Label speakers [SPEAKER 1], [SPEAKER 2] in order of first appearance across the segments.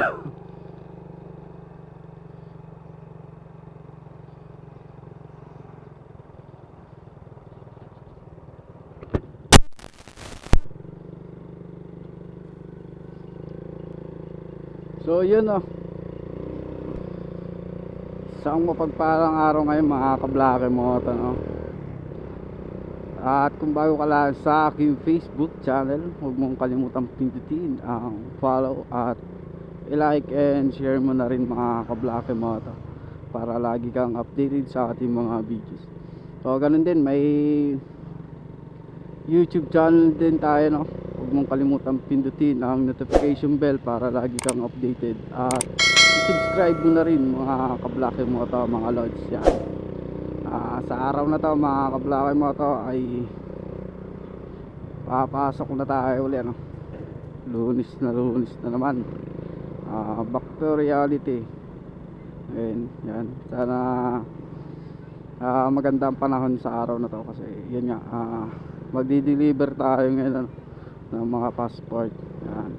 [SPEAKER 1] So yun oh. Isang mapagpalang araw ngayon mga kablake ito no. At kung bago ka lang sa aking Facebook channel, huwag mong kalimutang pindutin ang follow at i-like and share mo na rin mga kablake mo ito para lagi kang updated sa ating mga videos. So ganun din, may YouTube channel din tayo no. Huwag mong kalimutang pindutin ang notification bell para lagi kang updated at subscribe mo na rin mga kablake mo ito mga lods yan. Ah, sa araw na to mga kablake mo to ay papasok na tayo uli ano. Lunis na lunis na naman. Ah, back to reality. Ayun, yan. Sana ah, maganda ang panahon sa araw na to kasi yun nga ah, magdi-deliver tayo ngayon ng mga passport. Yan.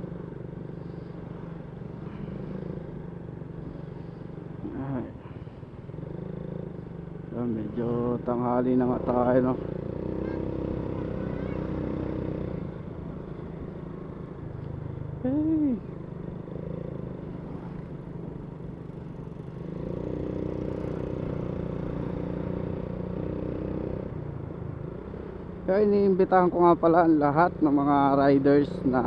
[SPEAKER 1] Ay. So, medyo tanghali na nga tayo no. Hey. Kaya iniimbitahan ko nga pala ang lahat ng mga riders na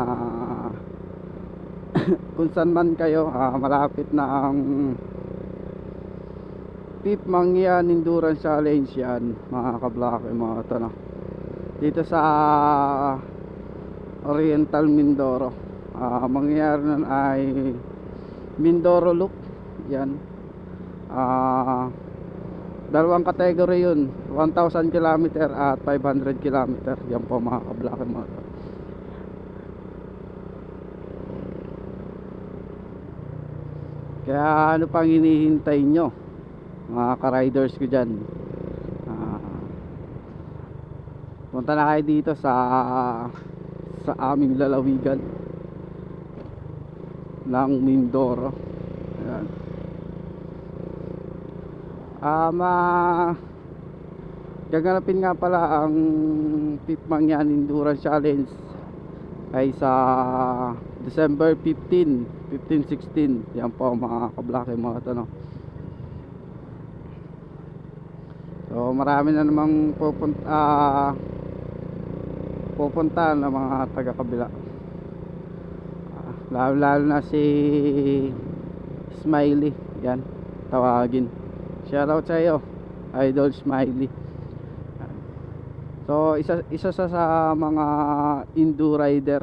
[SPEAKER 1] kung saan man kayo ah, malapit na ang Pip Mangyan Endurance Challenge yan mga kablake mga ito no. dito sa Oriental Mindoro Ah, mangyayari nun ay Mindoro Loop yan ah dalawang kategory yun. 1000 km at 500 km yan po mga kablake mga Kaya ano pang hinihintay nyo mga ka-riders ko dyan? Ah, Punta na kayo dito sa sa aming lalawigan ng Mindoro. Ayan. Ah, ma gaganapin nga pala ang Pip Mangyan Endurance Challenge ay sa December 15 15-16 yan po mga kablake mga no? So marami na namang pupunta ah, pupunta ng mga taga kabila Ah, lalo lalo na si Smiley. Yan tawagin shoutout sa iyo idol Smiley So isa isa sa, sa mga Indo rider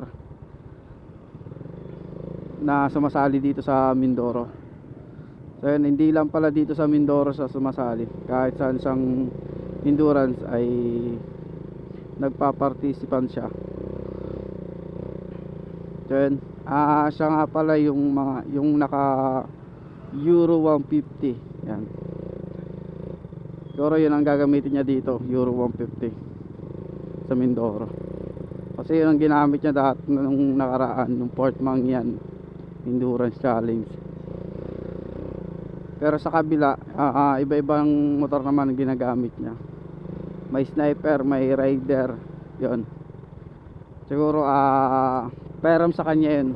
[SPEAKER 1] na sumasali dito sa Mindoro. So yun, hindi lang pala dito sa Mindoro sa sumasali. Kahit saan siyang endurance ay nagpa-participant siya. So yun, ah siya nga pala yung mga yung naka Euro 150. Yan. Siguro yun ang gagamitin niya dito, Euro 150 sa Mindoro. Kasi yun ang ginamit niya dati nung nakaraan, nung Port Mangyan Endurance Challenge. Pero sa kabila, ah, ah, iba-ibang motor naman ang ginagamit niya. May sniper, may rider, yon. Siguro ah peram sa kanya yun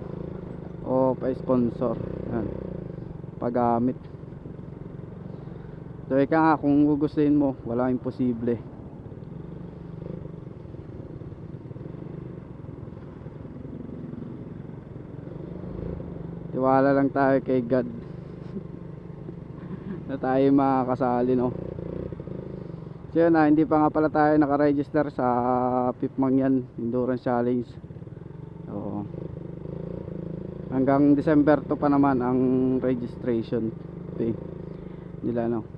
[SPEAKER 1] o pa-sponsor. Yan. Paggamit. So ika nga kung gugustuhin mo, wala imposible. Tiwala lang tayo kay God. na tayo makakasali no. So yun ah, hindi pa nga pala tayo nakaregister sa Pip Mangyan Endurance Challenge. So, hanggang December to pa naman ang registration fee nila no.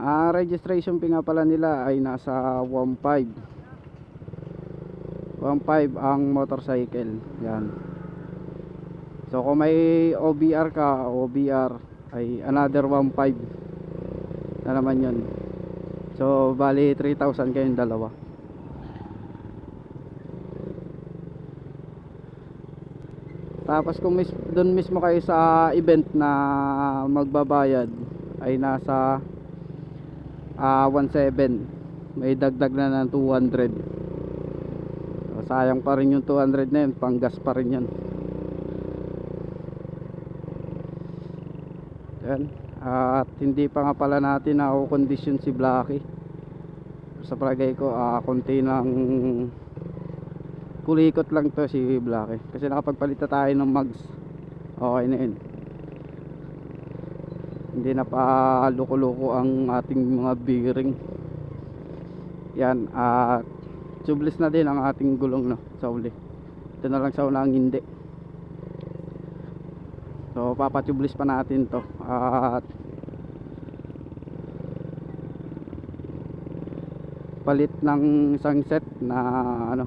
[SPEAKER 1] Ang registration fee nga pala nila ay nasa 1.5 1.5 ang motorcycle. Yan. So kung may OBR ka, OBR ay another 1.5 na naman yun. So bali 3,000 kayong dalawa. Tapos kung mis doon mismo kayo sa event na magbabayad ay nasa ah 17 may dagdag na ng 200 so, sayang pa rin yung 200 na yun. Panggas pa rin yun. Yan. At hindi pa nga pala natin na kondisyon si Blacky sa palagay ko ah konti ng kulikot lang to si Blacky kasi nakapagpalit na tayo ng mags okay na yun hindi na pa loko-loko ang ating mga bearing. Yan at tubeless na din ang ating gulong no, sa uli ito na lang sa unang hindi. So papatubeless pa natin to at palit ng isang set na ano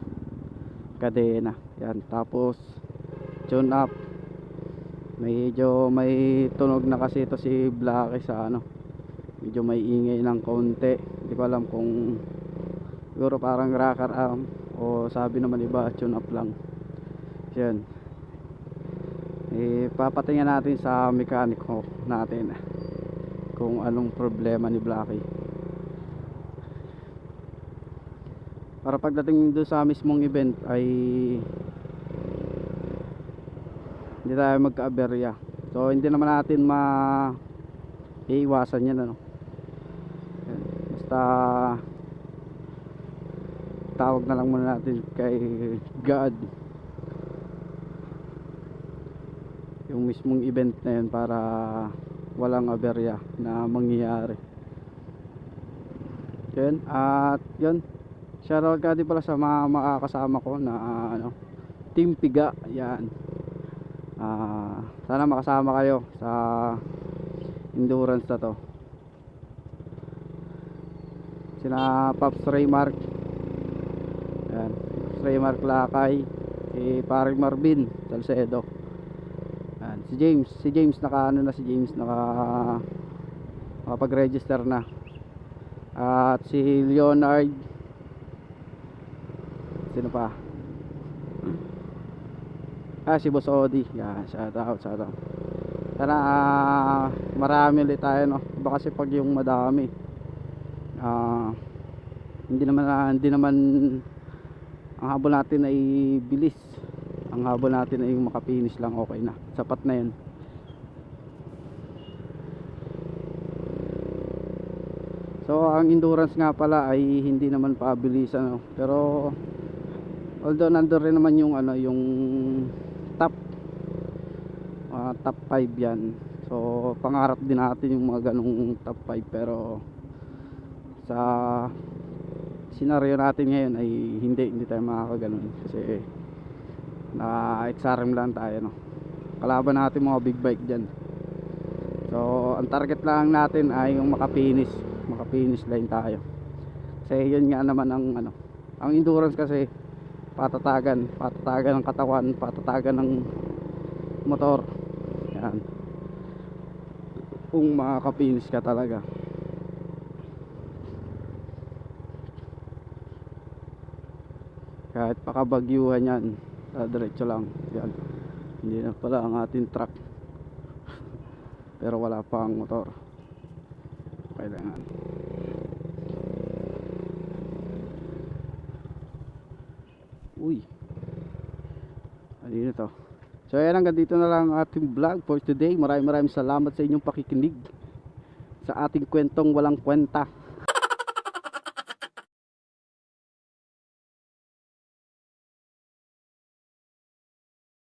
[SPEAKER 1] kadena. Yan tapos tune up medyo may tunog na kasi ito si Blacky sa ano. Medyo may ingay ng konti. Hindi ko alam kung siguro parang rocker arm o sabi naman iba tune up lang. Yan eh papatingin natin sa mekaniko natin kung anong problema ni Blacky para pagdating doon sa mismong event ay hindi tayo magka-aberya. So hindi naman natin ma iiwasan yan ano. Basta tawag na lang muna natin kay God. Yung mismong event na yun para walang aberya na mangyayari. Yun at yun. Shoutout ka din pala sa mga makakasama ko na ano team piga. Yan Ah, sana makasama kayo sa endurance na to. Sina Pops Raymark. Yan Pops Raymark Lakay. Si Paring Marvin Salcedo. Yan. si James si James naka ano na si James naka nakapag-register na. At si Leonard. Sino pa ah si Boss Odi. Yan shout out shout out. Sana ah, marami ulit tayo no? Iba kasi pag yung madami ah hindi naman ah, hindi naman ang habol natin ay bilis. Ang habol natin ay yung makapinis lang okay na. Sapat na yun. So ang endurance nga pala ay hindi naman pabilisan no? pero although nandun rin naman yung ano yung top ah, top 5 yan. So pangarap din natin yung mga ganong top 5 pero sa senaryo natin ngayon ay hindi hindi tayo makakaganon kasi na XRM lang tayo no? Kalaban natin mga big bike dyan. So ang target lang natin ay yung makapinis makapinis line tayo. Kasi yun nga naman ang ano ang endurance kasi patatagan patatagan ng katawan patatagan ng motor kung makakapinis ka talaga. Kahit pakabagyuhan yan diretso lang. Yan. Hindi na pala ang ating truck. Pero wala pa ang motor. Kailangan. Uy. Ano yun ito so ayan hanggang dito na lang ang ating vlog for today. Maraming maraming salamat sa inyong pakikinig sa ating kwentong walang kwenta